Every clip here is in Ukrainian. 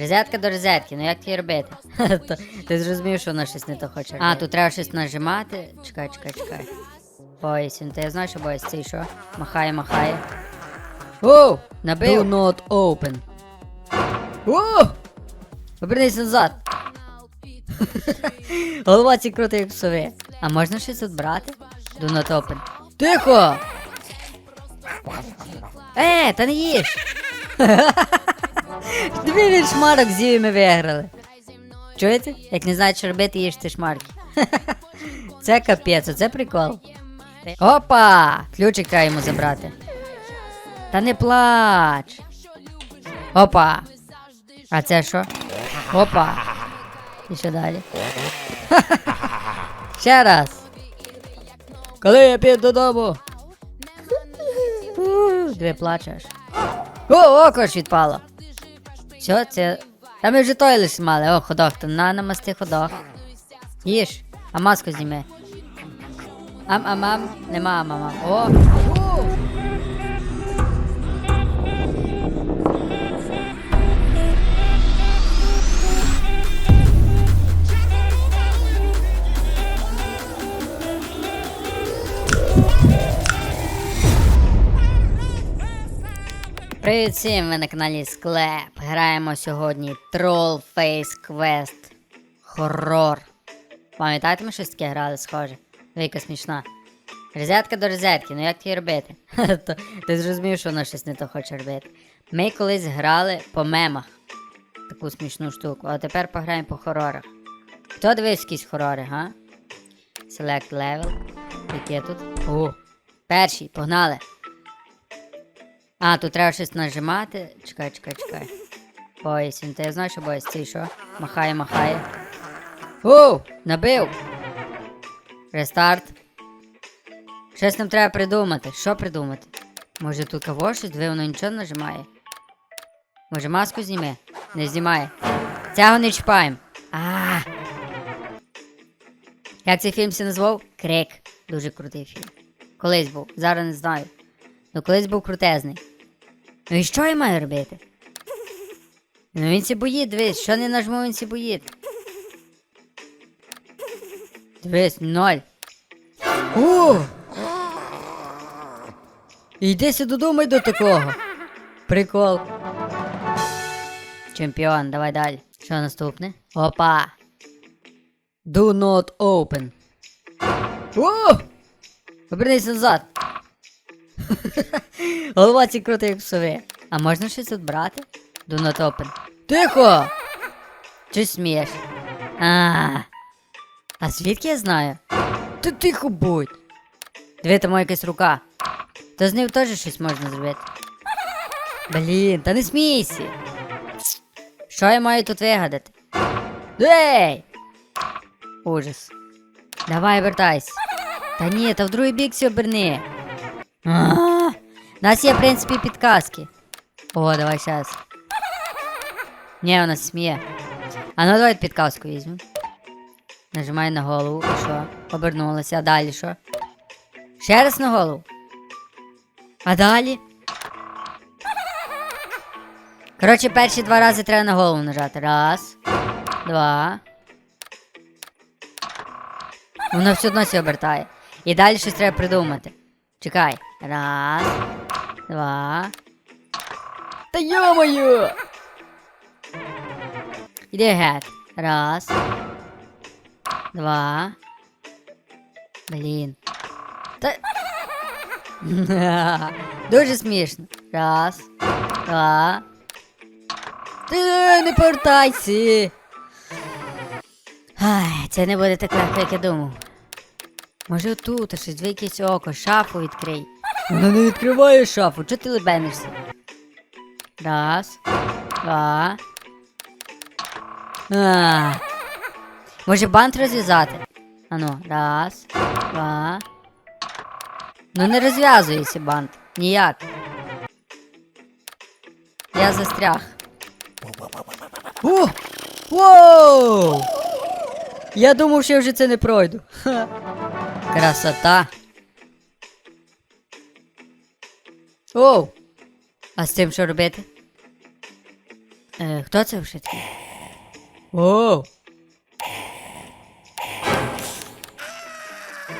Розетка до розетки, ну як її робити? То- Ти зрозумів, що вона щось не то хоче. А, тут треба щось нажимати. Чекай, чекай, чекай. Боїсь, він, ти я знаю, що боїсь, цей що? Махає, махає. Оу! Набив. Do not open. Оу! Обернись назад. Голова ці крута, як псові. А можна щось тут брати? Do not open. Тихо! Е, та не їж! Дві він шмарок з'їв ми виграли. Чуєте? Як не знають, що робити, їжте шмарки. Це капець, це прикол. Опа! Ключик йому забрати. Та не плач. Опа. А це що? Опа. І що далі? Ще раз. Коли я піду додому? Дві плачеш. О, око ж відпало. Що це? Та ми вже той лиш мали. О, ходок, то на намасти ходок. Їж, а маску зніми. Ам ам ам, нема ам ам ам. О! Привіт всім, ви на каналі Склеп. Граємо сьогодні Troll Face Quest. Хоррор. Пам'ятаєте, ми щось таке грали, схоже? Віка смішна. Розетка до розетки, ну як її робити? Ти зрозумів, що вона щось не то хоче робити. Ми колись грали по мемах. Таку смішну штуку, а тепер пограємо по хорорах. Хто дивився якісь хорори, га? Select level. Яке тут? О! Перший, погнали! А, тут треба щось нажимати. Чекай, чекай, чекай. Боїсь, він, та я знаю, що боїсь, цей що? Махає, махає. Оу! Набив! Рестарт. Щось нам треба придумати. Що придумати? Може тут кого щось, диви, воно нічого не нажимає. Може маску зніме? Не знімає. Цього не чіпаємо. А. Як цей фільм се назвав? Крик. Дуже крутий фільм. Колись був, зараз не знаю. Ну колись був крутезний. Ну і що я маю робити? Ну він сі боїть, дивись, що не нажму, він сі боїть. Дивись, ноль. О! Йди сюди додому й до такого. Прикол. Чемпіон, давай далі. Що наступне? Опа. Do not open. Обернись назад. Голова ці крута, як псові. А можна щось тут брати? Do not open. Тихо! Чи смієш? А. А звідки я знаю? Ти тихо будь. Диви, там якась рука. То з ним теж щось можна зробити. Блін, та не смійся. Що я маю тут вигадати? Ей! Ужас. Давай вертайся. Та ні, та в другий бік сі оберни. А, У нас є, в принципі, підказки. О, давай сейчас. Ні, вона сміє. А ну давай підказку візьму. Нажимай на голову, і що? Обернулася, а далі що? Ще раз на голову. А далі? Коротше, перші два рази треба на голову нажати. Раз. Два. Воно все одно сі обертає. І далі щось треба придумати. Чекай. Раз. Два. Та йо-моє! Іди геть. Раз. Два. Блін. Та. Дуже смішно. Раз. Два. Ти не повертайся. Ай, це не буде так легко, як я думав. Може отут, щось дві якесь око, шафу відкрий. Вона не відкриває шафу, чого ти лебенишся? Раз, два. А. Може бант розв'язати? Ану, раз, два. Ну не розв'язується бант. Ніяк. Я застряг. О! Воу! Я думав, що я вже це не пройду. Ха. Красота. Оу! А з цим що робити? Е, хто це вже такий? Оу!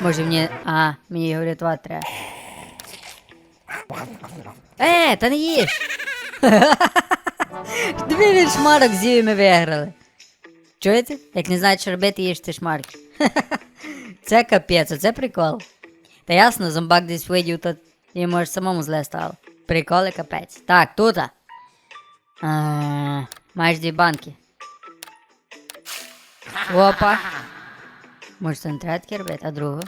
Може мені. А, мені його рятувати треба. Е, та не їж! Дві він шмарок з'їв і ми виграли. Чуєте? Як не знаєте, що робити, їжте шмарки. це капець, оце прикол. Та ясно, зомбак десь видів, то і може самому зле стало. Приколи капець. Так, тут. А, маєш дві банки. Опа. Може це не треба робити, а другу?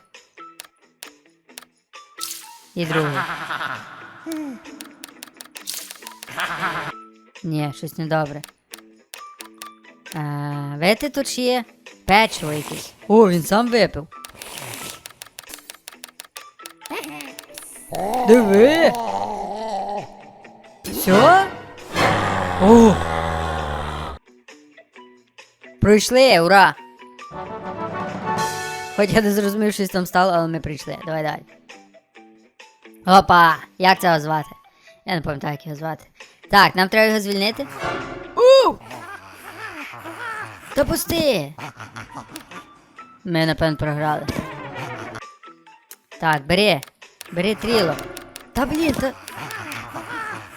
І другу. Ні, щось недобре. А, видите, тут ще є печиво якесь. О, він сам випив. Диви. Все? О! Пройшли, ура! Хоч я не зрозумів, щось там стало, але ми прийшли. Давай далі. Опа! Як цього звати? Я не пам'ятаю, як його звати. Так, нам треба його звільнити. У! Та пусти! Ми, напевно, програли. Так, бери. Бери тріло. Та блін, та.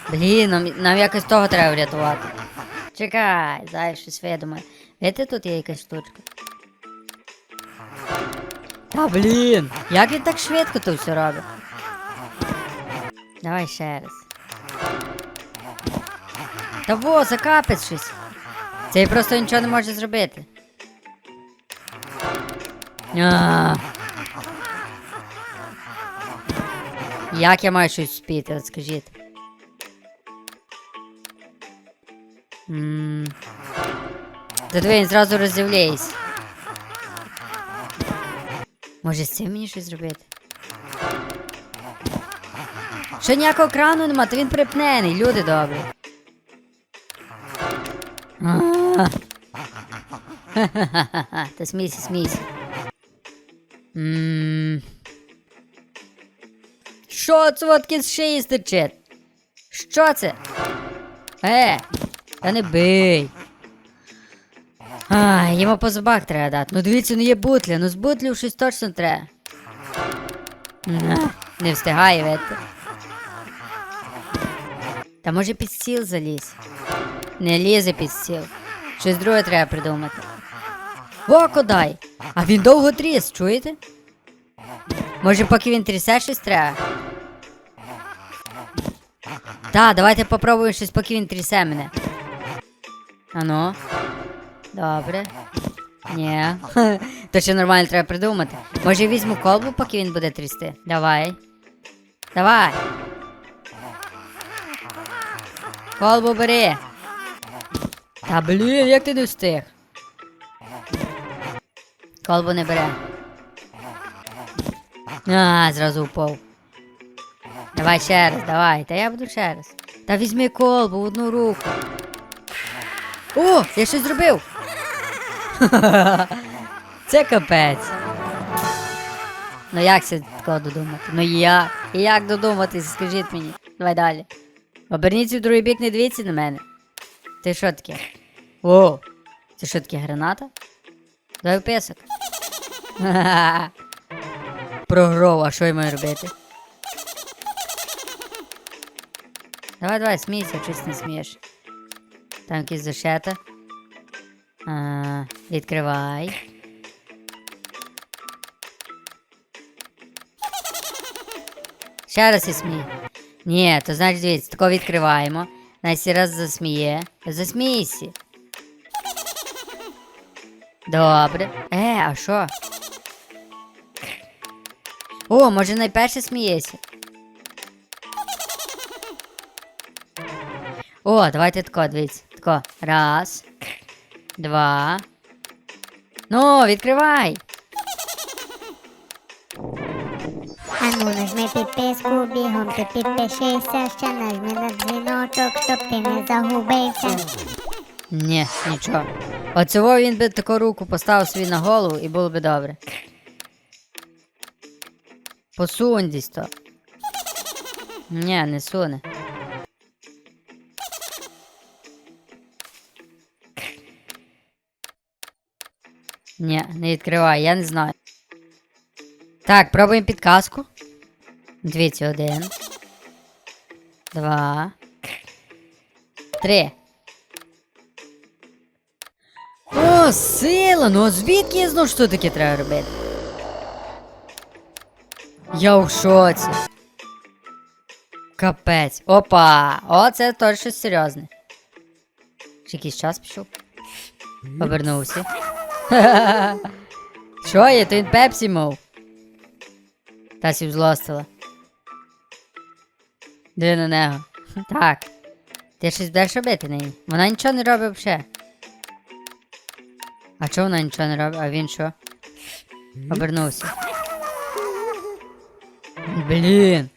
Блін, нам, нам якось того треба врятувати. Чекай, зараз щось видумаю. Видите, тут є якась штучка. Та блін! Як він так швидко то все робить? Давай ще раз. Та во, закапець щось. Цей просто нічого не може зробити. А. Як я маю щось спіти, от скажіть. Ммм. Та диви, він зразу роздивляється. Може з цим мені щось зробити? Ще ніякого крану нема, то він припнений, люди добрі. Та смійся, смійся. Ммм. Що це водки з шиї стирчить? Що це? Е, та не бий. А, йому по зубах треба дати. Ну дивіться, ну є бутля, ну з бутлів щось точно треба. Не встигає, видите. Та може під стіл заліз. Не лізе під стіл. Щось друге треба придумати. Око дай! А він довго тріс, чуєте? Може, поки він трясе щось треба? Та, давайте попробуємо щось, поки він трясе мене. Ану. Добре. Ні. То ще нормально треба придумати. Може візьму колбу, поки він буде трясти. Давай. Давай. Колбу бери. Та блін, як ти не встиг? Колбу не бере. А, зразу впав. Давай ще раз, давай. Та я буду ще раз. Та візьми колбу в одну руку. О, я щось зробив. Це капець. Ну як це такого додумати? Ну як? Як додуматися, скажіть мені. Давай далі. Оберніться в другий бік, не дивіться на мене. Ти що таке? О! Це що таке граната? Дай в песок. Прогров, а що я маю робити? Давай, давай, смійся, щось не смієш. Там якісь зашета. А, відкривай. Ще раз і смій. Ні, то значить дивіться, тако відкриваємо. Настя раз засміє. Засмійся. Добре. Е, а що? О, може найперше сміється. О, давайте тако, дивіться. Тако. Раз. Два. Ну, відкривай. Ану, нажми підписку, бігом ти підпишися, ще нажми на дзвіночок, щоб ти не загубився. Ні, нічого. Оцього він би таку руку поставив собі на голову і було би добре. Посунь десь то. Ні, не суне. Ні, не відкривай, я не знаю. Так, пробуємо підказку. Дивіться, один. Два. Три. О, сила! Ну звідки я знав, що таке треба робити? Я в шоці. Капець. Опа! О, це точно щось серйозне. Ще якийсь час пішов. Повернувся. Що є? То він пепсі мов. Тасі злостила. Диви на нього. Так. Ти щось будеш робити нині? Вона нічого не робить взагалі. А чого вона нічого не робить? А він що? Обернувся. Блін.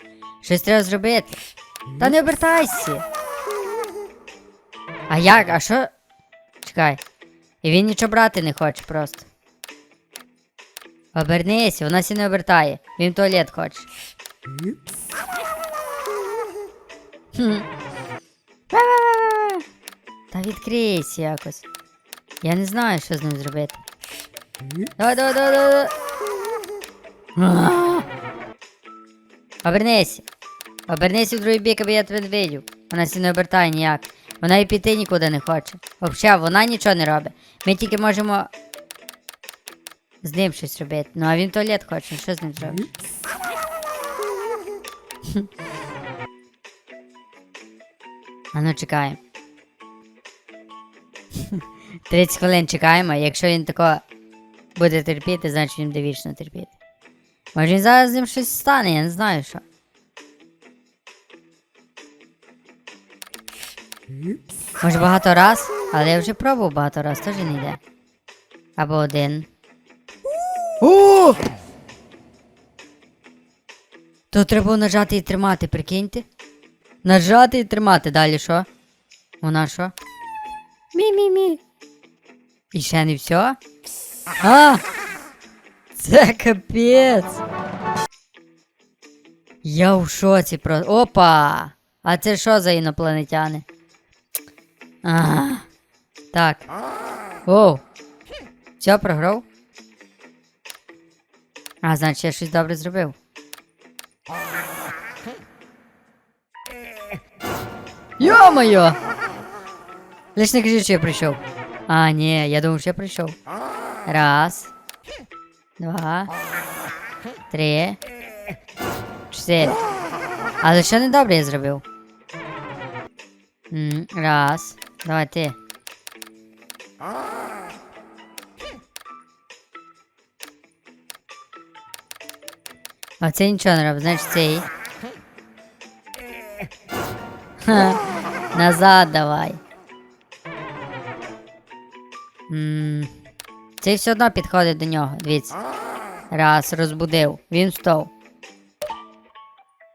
Щось треба зробити. Та не обертайся. А як? А що? Чекай. І він нічого брати не хоче просто. Обернися, вона сі не обертає. Він туалет хоче. Та відкрийся якось. Я не знаю, що з ним зробити. Давай, давай, давай, давай. А! Обернися. Обернися в другий бік, аби я тебе видів. Вона сі не обертає ніяк. Вона і піти нікуди не хоче. Взагалі, вона нічого не робить. Ми тільки можемо з ним щось робити. Ну а він туалет хоче, що з ним зробиш? А ну чекаємо. 30 хвилин чекаємо, якщо він тако буде терпіти, значить він буде вічно терпіти. Може він зараз з ним щось стане, я не знаю що. Може багато раз, але я вже пробував багато раз, теж не йде. Або один. О! То треба нажати і тримати, прикиньте. Нажати і тримати. Далі що? Вона що? Мі-мі-мі. І ще не все? А! Це капець. Я в шоці про. Опа! А це що за інопланетяни? А, так. Оу. Все, програв? А, значить, я щось добре зробив. Йо-моє! Лиш не кажи, що я прийшов. А, ні, я думав, що я прийшов. Раз. Два. Три. Чотири. Але що недобре я зробив? Раз. Давай ти. А це нічого не робить, значить цей. Назад давай. М, Цей все одно підходить до нього, дивіться. Раз, розбудив. Він встав.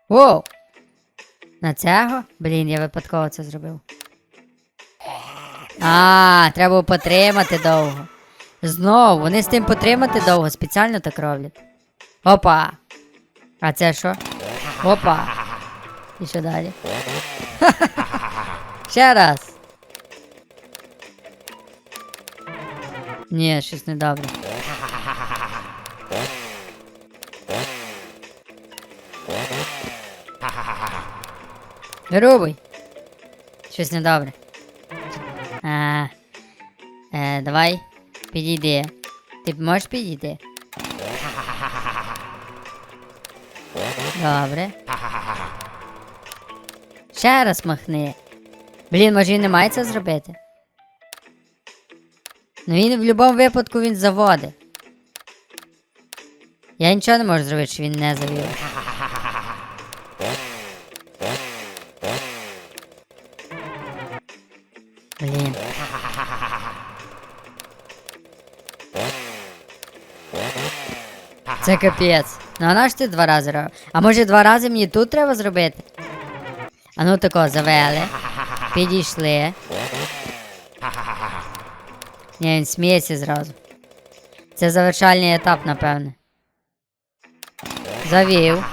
Воу! На цього? Блін, я випадково це зробив. А, треба було потримати довго. Знову, вони з тим потримати довго, спеціально так роблять. Опа! А це що? Опа! І що далі? Ще раз. Ні, щось недобре. Грубий. Щось недобре. Е, давай, підійди. Ти можеш підійти? Добре. Ще раз махни. Блін, може він не має це зробити? Ну він в будь-якому випадку він заводить. Я нічого не можу зробити, що він не завів. Це капець. Ну а наш ти два рази робив? А може два рази мені тут треба зробити? А ну тако, завели. Підійшли. Ні, він сміється зразу. Це завершальний етап, напевне. Завів.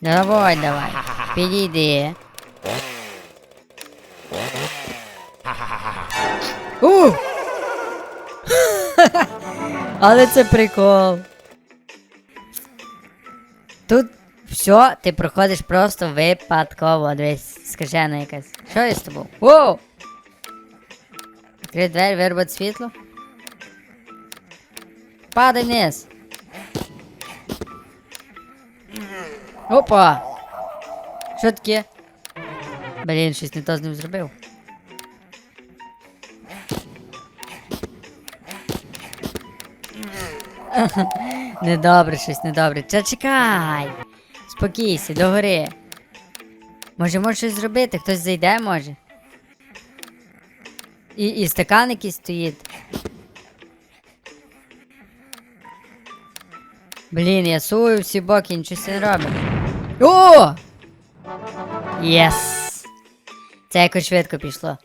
Давай, давай. Підійди. У! Але це прикол. Тут все, ти проходиш просто випадково. Дивись, скажена якась. Що я з тобою? Воу! Відкрити двері, вирубати світло. Падай вниз. Опа! Що таке? Блін, щось не то з ним зробив. Недобре, щось недобре. Та чекай. Спокійся, догори. Може, може щось зробити, хтось зайде, може. І, і стакан якийсь стоїть. Блін, я сую всі боки, нічого не робить. О! Єс! Це якось швидко пішло.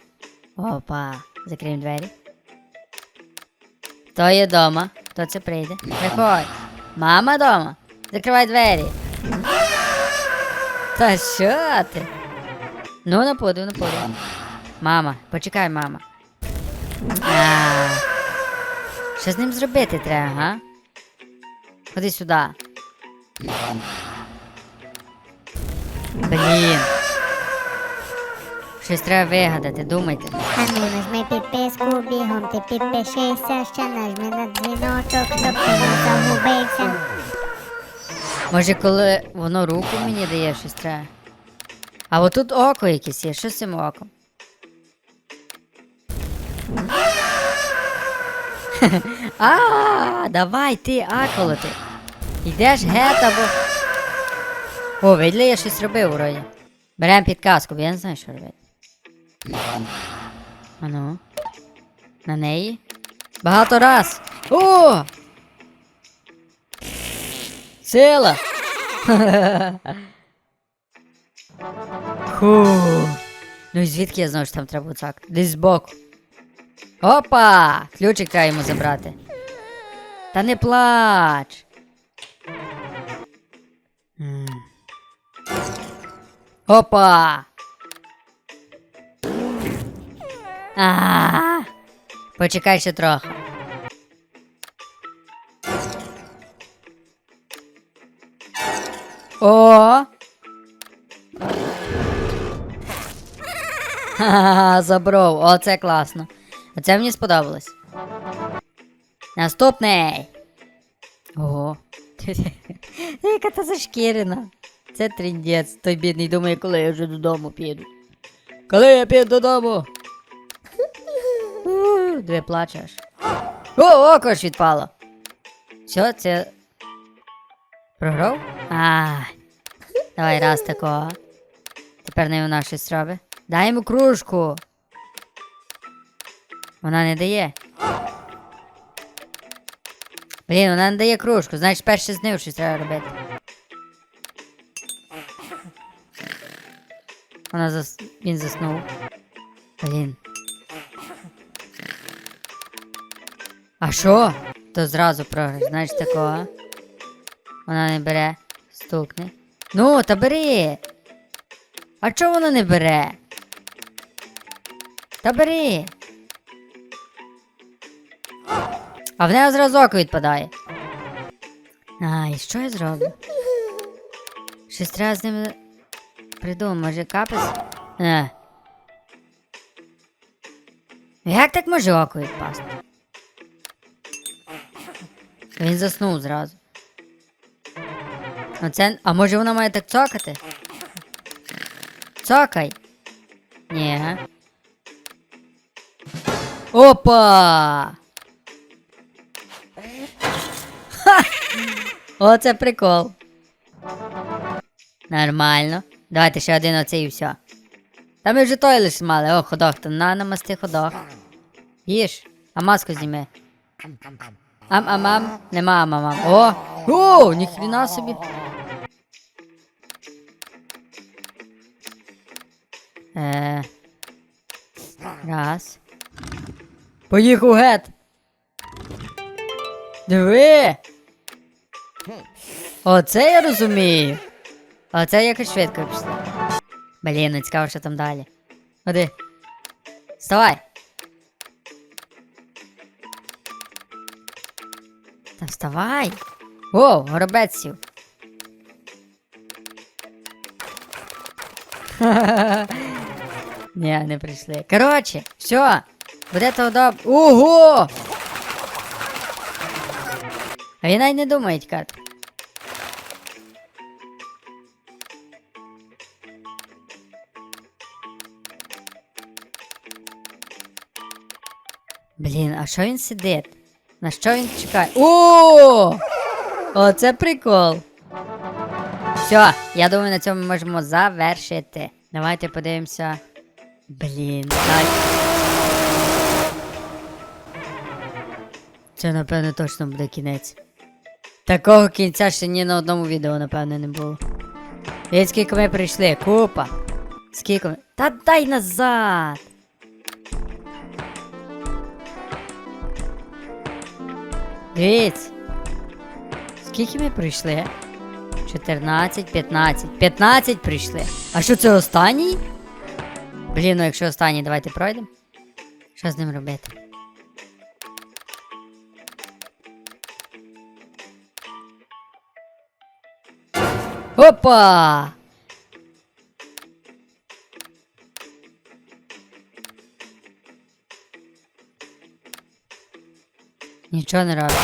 Опа, закриємо двері. Хто є дома? Хто це прийде? Приходь. Мама дома? Закривай двері. Та що ти? Ну, на поду, на поду. Мама, почекай, мама. А, що з ним зробити треба, га? Ходи сюди. Блін. Щось треба вигадати, думайте. А ну нажми підписку, бігом ти підпишися, ще нажми на дзвіночок, щоб ти не загубився. Може, коли воно руку мені дає, щось треба. А отут око якесь є, що з цим оком? А, давай ти, аколоти. Йдеш гет або. О, видно, я щось робив вроді. Берем підказку, бо я не знаю, що робити. Ану. На неї. Багато раз. О! Сила! Ху. Ну і звідки я знав, що там треба цак? Десь збоку. Опа! Ключик треба йому забрати. Та не плач. Опа! А! Почекай ще трохи. О! Ха-ха, забров, оце класно. Оце мені сподобалось. Наступний. Ого. Яка та зашкірена. Це тріндець. Той бідний думає, коли я вже додому піду. Коли я піду додому. Диви плачеш. О, око ж відпало. Що це? Програв? А. Давай раз такого. Тепер не вона щось робить. Дай йому кружку. Вона не дає. Блін, вона не дає кружку, значить перше з ним щось треба робити. Вона зас... Він заснув. Блін. А що? То зразу програш, знаєш такого. Вона не бере. Стукне. Ну, та бери. А чого вона не бере? Та бери. А в неї зразу око відпадає. Ай, що я зроблю? Щось треба з ним придумати, може капець? Не. Як так може око відпасти? Він заснув зразу. Оце... А може вона має так цокати? Цокай. Ні. Опа! Ха! Оце прикол. Нормально. Давайте ще один оцей і все. Та ми вже той лиш мали. О, ходок, то на намасти ходок. Їж, а маску зніми. Ам-ам-ам, нема ам-ам-ам. О! О, ніхрена собі. Е. Раз. Поїхав гет. Диви. Оце я розумію. Оце якось швидко пішло. Блін, ну цікаво, що там далі. Ходи. Вставай. Та вставай. О, горобець сів. Ні, не прийшли. Коротше, все. Буде то доб... Ого! А він навіть не думає тікати. Блін, а що він сидить? На що він чекає? О! Оце прикол. Все, я думаю, на цьому ми можемо завершити. Давайте подивимося. Блін, так. Це, напевно, точно буде кінець. Такого кінця ще ні на одному відео, напевно, не було. І скільки ми прийшли? Купа. Скільки ми. Та дай назад! Дивіться. Скільки ми прийшли? 14, 15. 15 прийшли. А що це останній? Блін, ну якщо останній, давайте пройдемо. Що з ним робити? Опа! Нічого не робить.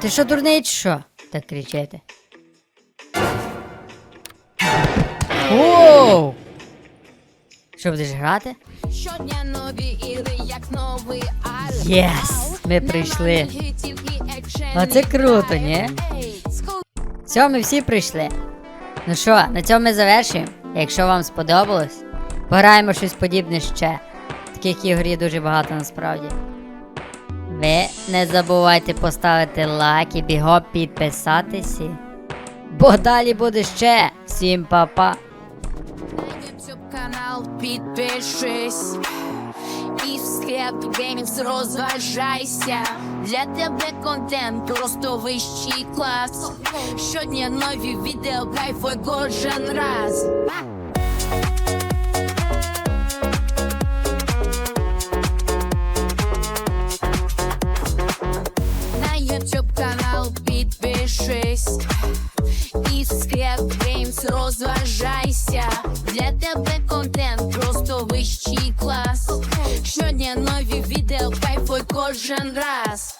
Ти що дурний чи що? Так кричите. Оу! Що будеш грати? Щодня нові ігри, як новий альбом. Єс! Ми прийшли. А це круто, ні? Все, ми всі прийшли. Ну що, на цьому ми завершуємо. Якщо вам сподобалось, пограємо щось подібне ще. Таких ігор дуже багато насправді. Ви не забувайте поставити лайк і бігом підписатися. Бо далі буде ще. Всім па-па. На YouTube канал підпишись. І в склеп геймінг розважайся. Для тебе контент просто вищий клас. Щодня нові відео, кайфуй кожен раз. Підпишись. І скреп геймс розважайся. Для тебе контент просто вищий клас. Щодня нові відео, кайфуй кожен раз.